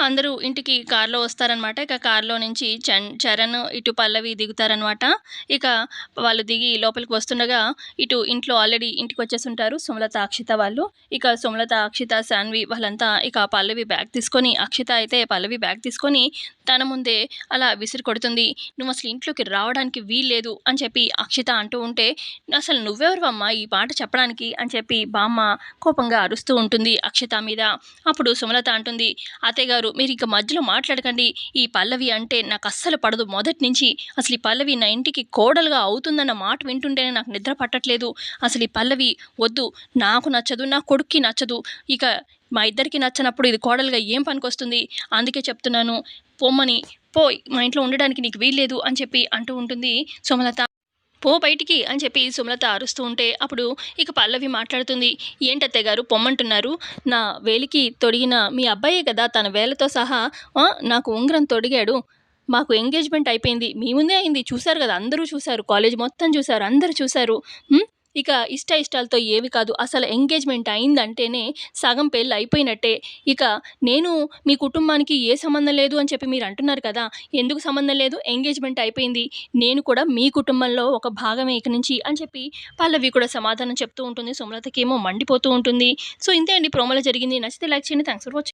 అందరూ ఇంటికి కారులో వస్తారనమాట ఇక కారులో నుంచి చన్ చరణ్ ఇటు పల్లవి దిగుతారనమాట ఇక వాళ్ళు దిగి లోపలికి వస్తుండగా ఇటు ఇంట్లో ఆల్రెడీ ఇంటికి వచ్చేసి ఉంటారు సుమలత అక్షిత వాళ్ళు. ఇక సుమలత అక్షిత శాన్వి వాళ్ళంతా ఇక పల్లవి బ్యాగ్ తీసుకొని అక్షిత అయితే పల్లవి బ్యాగ్ తీసుకొని తన ముందే అలా విసిరి కొడుతుంది. నువ్వు అసలు ఇంట్లోకి రావడానికి వీల్లేదు అని చెప్పి అక్షిత అంటూ ఉంటే అసలు నువ్వెవరువమ్మా ఈ మాట చెప్పడానికి అని చెప్పి బామ్మ కోపంగా అరుస్తూ ఉంటుంది అక్షిత మీద. అప్పుడు సుమలత అంటుంది అత్తయ్య గారు మీరు ఇక మధ్యలో మాట్లాడకండి. ఈ పల్లవి అంటే నాకు అస్సలు పడదు. మొదటి నుంచి అసలు ఈ పల్లవి నా ఇంటికి కోడలుగా అవుతుందన్న మాట వింటుంటేనే నాకు నిద్ర పట్టట్లేదు. అసలు ఈ పల్లవి వద్దు. నాకు నచ్చదు. నా కొడుక్కి నచ్చదు. ఇక మా ఇద్దరికి నచ్చనప్పుడు ఇది కోడలుగా ఏం పనికొస్తుంది? అందుకే చెప్తున్నాను. పొమ్మని. పో మా ఇంట్లో ఉండడానికి నీకు వీల్లేదు అని చెప్పి అంటూ ఉంటుంది సుమలత. పో బయటికి అని చెప్పి సుమలత అరుస్తూ ఉంటే అప్పుడు ఇక పల్లవి మాట్లాడుతుంది. ఏంటత్తయ్య గారు పొమ్మంటున్నారు. నా వేలికి తొడిగిన మీ అబ్బాయే కదా తన వేలతో సహా నాకు ఉంగరం తొడిగాడు. మాకు ఎంగేజ్మెంట్ అయిపోయింది. మీ ముందే అయింది. చూశారు కదా అందరూ చూశారు. కాలేజ్ మొత్తం చూశారు. అందరూ చూశారు. ఇక ఇష్ట ఇష్టాలతో ఏవి కాదు అసలు ఎంగేజ్మెంట్ అయిందంటేనే సగం పెళ్ళి అయిపోయినట్టే. ఇక నేను మీ కుటుంబానికి ఏ సంబంధం లేదు అని చెప్పి మీరు అంటున్నారు కదా ఎందుకు సంబంధం లేదు? ఎంగేజ్మెంట్ అయిపోయింది. నేను కూడా మీ కుటుంబంలో ఒక భాగమే ఇక నుంచి అని చెప్పి పల్లవి కూడా సమాధానం చెప్తూ ఉంటుంది. సుమలతకి ఏమో మండిపోతూ ఉంటుంది. సో ఇంతే అండి. ప్రోమోలో జరిగింది. నచ్చితే లైక్ చేయండి. Thanks for watching.